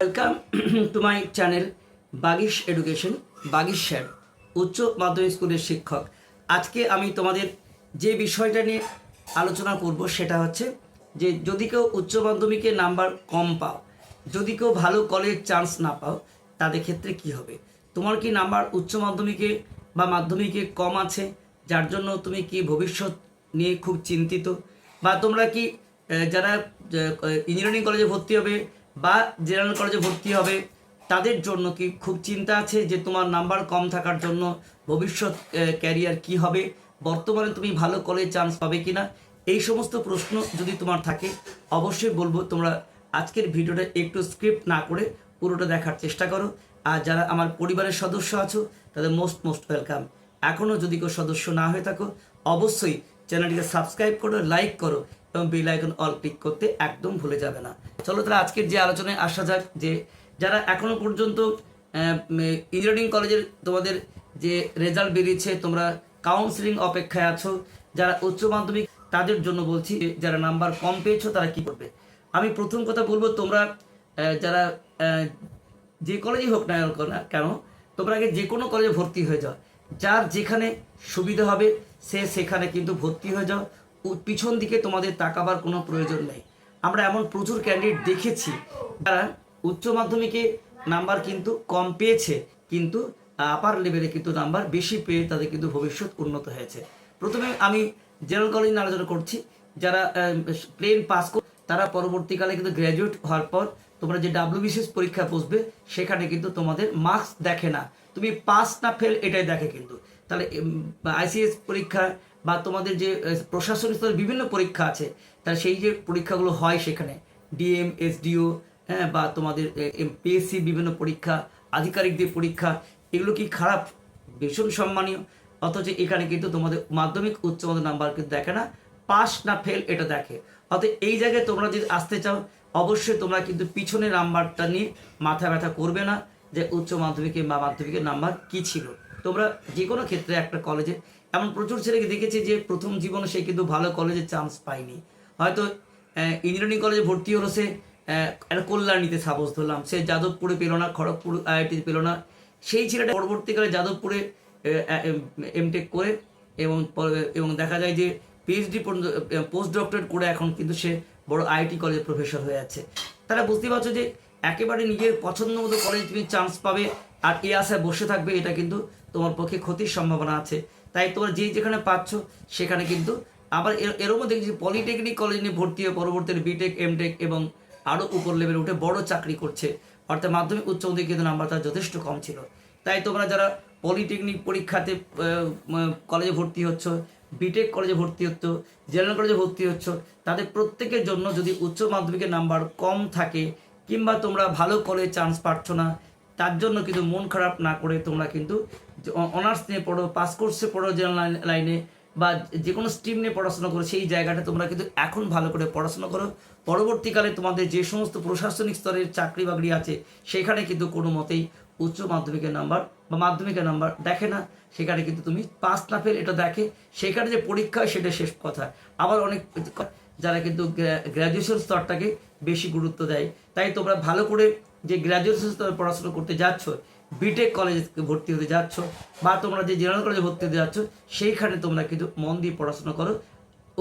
Welcome to my channel Bagish education Bagish sir উচ্চ মাধ্যমিক স্কুলের শিক্ষক। আজকে আমি তোমাদের যে বিষয়টা নিয়ে আলোচনা করব সেটা হচ্ছে যে যদি কেউ উচ্চ মাধ্যমিকে নাম্বার কম পাও, যদি কেউ ভালো কলেজ চান্স না পাও, তাদের ক্ষেত্রে কি হবে? তোমার কি নাম্বার উচ্চ মাধ্যমিকে বা মাধ্যমিকে কম আছে, যার জন্য তুমি কি ভবিষ্যৎ নিয়ে খুব চিন্তিত? বা তোমরা কি যারা ইঞ্জিনিয়ারিং কলেজে ভর্তি হবে বা জেনারেল কলেজে ভর্তি হবে, তাদের জন্য কি খুব চিন্তা আছে যে তোমার নাম্বার কম থাকার জন্য ভবিষ্যৎ ক্যারিয়ার কি হবে? বর্তমানে তুমি ভালো কলেজ চান্স পাবে কি না এই সমস্ত প্রশ্ন যদি তোমার থাকে, অবশ্যই বলব তোমরা আজকের ভিডিওটা একটু স্ক্রিপ্ট না করে পুরোটা দেখার চেষ্টা করো। আর যারা আমার পরিবারের সদস্য আছো, তাদের মোস্ট মোস্ট ওয়েলকাম এখনও যদি কেউ সদস্য না হয়ে থাকো, অবশ্যই চ্যানেলটিকে সাবস্ক্রাইব করো লাইক করো এবং বেল আইকন অল ক্লিক করতে একদম ভুলে যাবে না। চলো তাহলে আজকের যে আলোচনায় আসা যাক যে যারা এখনও পর্যন্ত ইঞ্জিনিয়ারিং কলেজের তোমাদের যে রেজাল্ট বেরিয়েছে, তোমরা কাউন্সিলিং অপেক্ষায় আছো, যারা উচ্চ মাধ্যমিক, তাদের জন্য বলছি যারা নাম্বার কম পেয়েছ, তারা কি করবে? আমি প্রথম কথা বলব, তোমরা যারা যে কলেজই হোক না কেন তোমরা আগে যে কোনো কলেজে ভর্তি হয়ে যাও। যার যেখানে সুবিধা হবে, সে সেখানে কিন্তু ভর্তি হয়ে যাও। পিছন দিকে তোমাদের তাকাবার কোনো প্রয়োজন নেই। আমরা এমন প্রচুর ক্যান্ডিডেট দেখেছি যারা উচ্চ মাধ্যমিকে নাম্বার কিন্তু কম পেয়েছে, কিন্তু আপার লেভেলে কিন্তু নাম্বার বেশি পেয়ে তাদের কিন্তু ভবিষ্যৎ উন্নত হয়েছে। প্রথমে আমি জেনারেল কলেজ আলোচনা করছি। যারা প্লেন পাস কর তারা পরবর্তীকালে কিন্তু গ্র্যাজুয়েট হওয়ার পর তোমরা যে ডাব্লিউবিসিএস পরীক্ষা বসবে, সেখানে কিন্তু তোমাদের মার্কস দেখে না। তুমি পাস না ফেল এটাই দেখে কিন্তু। তাহলে আইসিএস পরীক্ষা বা তোমাদের যে প্রশাসনিক স্তরের বিভিন্ন পরীক্ষা আছে, তাহলে সেই যে পরীক্ষাগুলো হয় সেখানে ডিএম, এসডিও হ্যাঁ বা তোমাদের পিএসসি বিভিন্ন পরীক্ষা, আধিকারিকদের পরীক্ষা, এগুলো কি খারাপ? ভীষণ সম্মানীয়। অথচ এখানে কিন্তু তোমাদের মাধ্যমিক উচ্চ মাধ্যমিক নাম্বার কিন্তু দেখে না, পাস না ফেল এটা দেখে। অতএব এই জায়গায় তোমরা যদি আসতে চাও, অবশ্যই তোমরা কিন্তু পিছনে নাম্বারটা নিয়ে মাথা ব্যথা করবে না যে উচ্চ মাধ্যমিকে বা মাধ্যমিকের নাম্বার কী ছিল। তোমরা যে কোনো ক্ষেত্রে একটা কলেজে এমন প্রচুর ছেলেকে দেখেছি যে প্রথম জীবনে সে কিন্তু ভালো কলেজে চান্স পায়নি। হয়তো ইঞ্জিনিয়ারিং কলেজে ভর্তি হলো সে কল্যাণীতে সাপোজ ধরলাম সে যাদবপুরে পেল না, খড়গপুর, আইআইটি পেল না। সেই ছেলেটা পরবর্তীকালে যাদবপুরে এমটেক করে এবং এবং দেখা যায় যে পিএইচডি পর্যন্ত পোস্ট ডক্টরেট করে এখন কিন্তু সে বড় আইআইটি কলেজের প্রফেসর হয়ে আছে। তারা বুঝতে পারছ যে একেবারে নিজের পছন্দ মতো কলেজে তুমি চান্স পাবে আর এই আশায় বসে থাকবে, এটা কিন্তু তোমার পক্ষে ক্ষতির সম্ভাবনা আছে। তাই তোমরা যে যেখানে পাচ্ছ, সেখানে কিন্তু আবার এর- মধ্যে দেখছি পলিটেকনিক কলেজ নিয়ে ভর্তি হয়ে পরবর্তীতে বিটেক এমটেক এবং আরও উপর লেভেলে উঠে বড় চাকরি করছে। অর্থাৎ মাধ্যমিক উচ্চ মাধ্যমিক কিন্তু নাম্বার তার যথেষ্ট কম ছিল। তাই তোমরা যারা পলিটেকনিক পরীক্ষাতে কলেজে ভর্তি হচ্ছ বিটেক কলেজে ভর্তি হচ্ছ জেনারেল কলেজে ভর্তি হচ্ছ, তাদের প্রত্যেকের জন্য যদি উচ্চ মাধ্যমিকের নাম্বার কম থাকে, কিংবা তোমরা ভালো কলেজ চান্স পাচ্ছ না তার জন্য কিন্তু মন খারাপ না করে তোমরা কিন্তু অনার্স নিয়ে পড়ো পাস কোর্সে পড়ো জেনারেল লাইনে বা যে কোনো স্ট্রিম নিয়ে পড়াশোনা করো, সেই জায়গাটা তোমরা কিন্তু এখন ভালো করে পড়াশোনা করো। পরবর্তীকালে তোমাদের যে সমস্ত প্রশাসনিক স্তরের চাকরি বাকরি আছে, সেখানে কিন্তু কোনো মতেই উচ্চ মাধ্যমিকের নাম্বার বা মাধ্যমিকের নাম্বার দেখে না। সেখানে কিন্তু তুমি পাস না ফেল এটা দেখে, সেখানে যে পরীক্ষা হয় সেটা শেষ কথা। আবার অনেক যারা কিন্তু গ্র্যাজুয়েশন স্তরটাকে বেশি গুরুত্ব দেয়, তাই তোমরা ভালো করে যে গ্র্যাজুয়েশন স্তরে পড়াশোনা করতে যাচ্ছ বিটেক কলেজে ভর্তি হতে যাচ্ছ, বা তোমরা যে জেনারেল কলেজে ভর্তি হতে যাচ্ছ, সেইখানে তোমরা কিন্তু মন দিয়ে পড়াশোনা করো।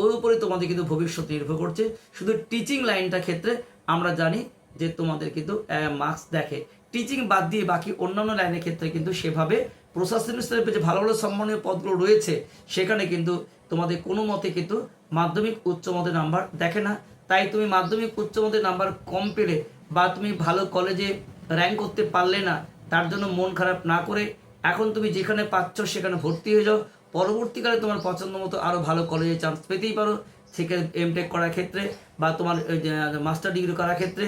ওর উপরে তোমাদের কিন্তু ভবিষ্যৎ নির্ভর করছে। শুধু টিচিং লাইনটা ক্ষেত্রে আমরা জানি যে তোমাদের কিন্তু মার্কস দেখে। টিচিং বাদ দিয়ে বাকি অন্যান্য লাইনের ক্ষেত্রে কিন্তু সেভাবে প্রশাসনিক স্তরে যে ভালো ভালো সম্মানীয় পদগুলো রয়েছে, সেখানে কিন্তু তোমাদের কোনো মতে কিন্তু মাধ্যমিক, উচ্চ মাধ্যমিক নাম্বার দেখে না। তাই তুমি মাধ্যমিক উচ্চ মাধ্যমিক নাম্বার কম পেলে বা তুমি ভালো কলেজে র্যাঙ্ক করতে পারলে না, তার জন্য মন খারাপ না করে এখন তুমি যেখানে পাচ্ছ সেখানে ভর্তি হয়ে যাও। পরবর্তীকালে তোমার পছন্দ মতো আরও ভালো কলেজে চান্স পেতেই পারো। সেখানে এমটেক করার ক্ষেত্রে বা তোমার মাস্টার ডিগ্রি করার ক্ষেত্রে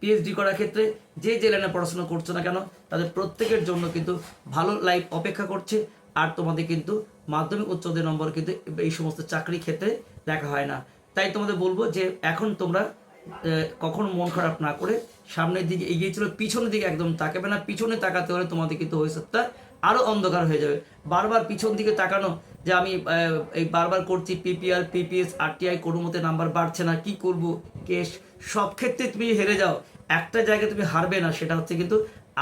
পিএইচডি করার ক্ষেত্রে যে যে লাইনে পড়াশোনা করছ না কেন, তাদের প্রত্যেকের জন্য কিন্তু ভালো লাইফ অপেক্ষা করছে। আর তোমাদের কিন্তু মাধ্যমিক উচ্চদের নম্বর কিন্তু এই সমস্ত চাকরি ক্ষেত্রে দেখা হয় না। তাই তোমাদের বলব যে এখন তোমরা কখনো মন খারাপ না করে সামনের দিকে এগিয়ে চলো, পিছনের দিকে একদম তাকাবে না, পিছনে তাকাতে হলে তোমাদের কিন্তু ভবিষ্যৎটা আরও অন্ধকার হয়ে যাবে। বারবার পিছন দিকে তাকানো যে আমি এই বারবার করছি, পিপিআর, পিপিএস, আরটিআই, কোনো মতে নাম্বার বাড়ছে না, কি করব, কেস, সব ক্ষেত্রে তুমি হেরে যাও। একটা জায়গায় তুমি হারবে না, সেটা হচ্ছে কিন্তু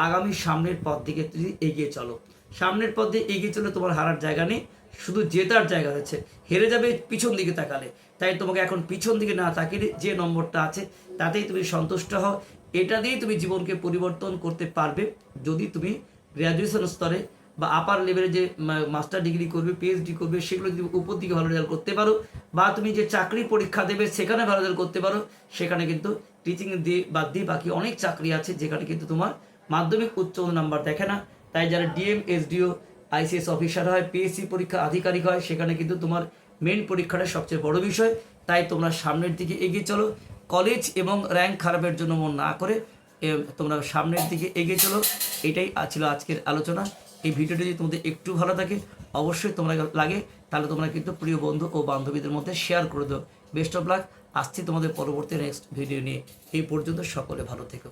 আগামী সামনের পথ দিকে তুমি এগিয়ে চলো। সামনের পথ দিয়ে এগিয়ে চলে তোমার হারার জায়গা নেই। শুধু জেতার জায়গা হচ্ছে হেরে যাবে পিছন দিকে তাকালে। তাই তোমাকে এখন পিছন দিকে না তাকিয়ে যে নম্বরটা আছে, তাতেই তুমি সন্তুষ্ট হও। এটা দিয়েই তুমি জীবনকে পরিবর্তন করতে পারবে। যদি তুমি গ্র্যাজুয়েশন স্তরে বা আপার লেভেলে যে মাস্টার ডিগ্রি করবে পিএইচডি করবে, সেগুলো যদি উপর দিকে ভালো রেজাল্ট করতে পারো, বা তুমি যে চাকরি পরীক্ষা দেবে, সেখানে ভালো রেজাল্ট করতে পারো, সেখানে কিন্তু টিচিং দিয়ে বাদ দিয়ে বাকি অনেক চাকরি আছে, যেখানে কিন্তু তোমার মাধ্যমিক উচ্চ নাম্বার দেখে না। তাই যারা ডিএম এসডিও আইসিএস অফিসার হয়, পিএসসি পরীক্ষা আধিকারিক হয়, সেখানে কিন্তু তোমার মেন পরীক্ষাটা সবচেয়ে বড় বিষয়। তাই তোমরা সামনের দিকে এগিয়ে চলো। কলেজ এবং র্যাঙ্ক খারাপের জন্য মন না করে তোমরা সামনের দিকে এগিয়ে চলো। এটাই ছিল আজকের আলোচনা। এই ভিডিওটি যদি তোমাদের একটু ভালো থাকে, অবশ্যই তোমরা লাগে। তাহলে তোমরা কিন্তু প্রিয় বন্ধু ও বান্ধবীদের মধ্যে শেয়ার করে দাও। বেস্ট অফ লাক আসছি তোমাদের পরবর্তী নেক্সট ভিডিও নিয়ে। এই পর্যন্ত সকলে ভালো থেকো।